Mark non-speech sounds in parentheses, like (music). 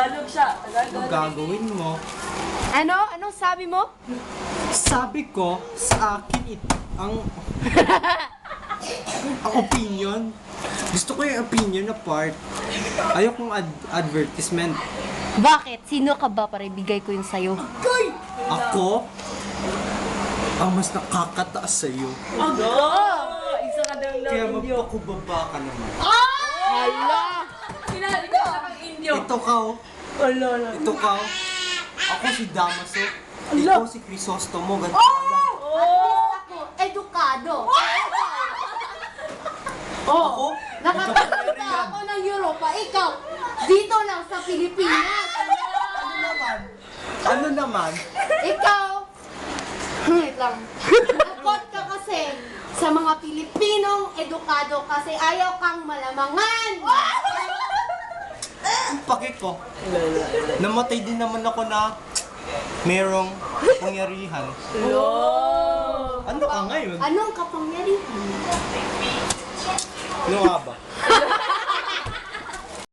Tagalog siya. Ang Tagalog. gagawin mo? Ano? Anong sabi mo? Sabi ko, sa akin it, ang, (laughs) ang opinion. Gusto ko yung opinion na part. Ayokong ad- advertisement. Bakit? Sino ka ba para ibigay ko yun sa'yo? Ako, ang mas nakakataas sa'yo. Oh! Isa ka daw Kaya ng Indio. magpakubaba ka naman. Hala! Sinali ko sa kang Indio. Ito ka, oh. Wala na. Ito ka, oh. Ako si Damaso. Ikaw si Crisostomo. Ganito ka Oh! lang. Ako, edukado. (laughs) Ako? Nakapagpunta ako ng Europa. Ikaw, dito lang sa Pilipinas. Ano naman? Ano naman? Ikaw, wait lang. Napot ka kasi sa mga Pilipinong edukado kasi ayaw kang malamangan. Pake ko. Namatay din naman ako na merong pangyarihan. Ano ka ngayon? Anong kapangyarihan? Ano nga ba?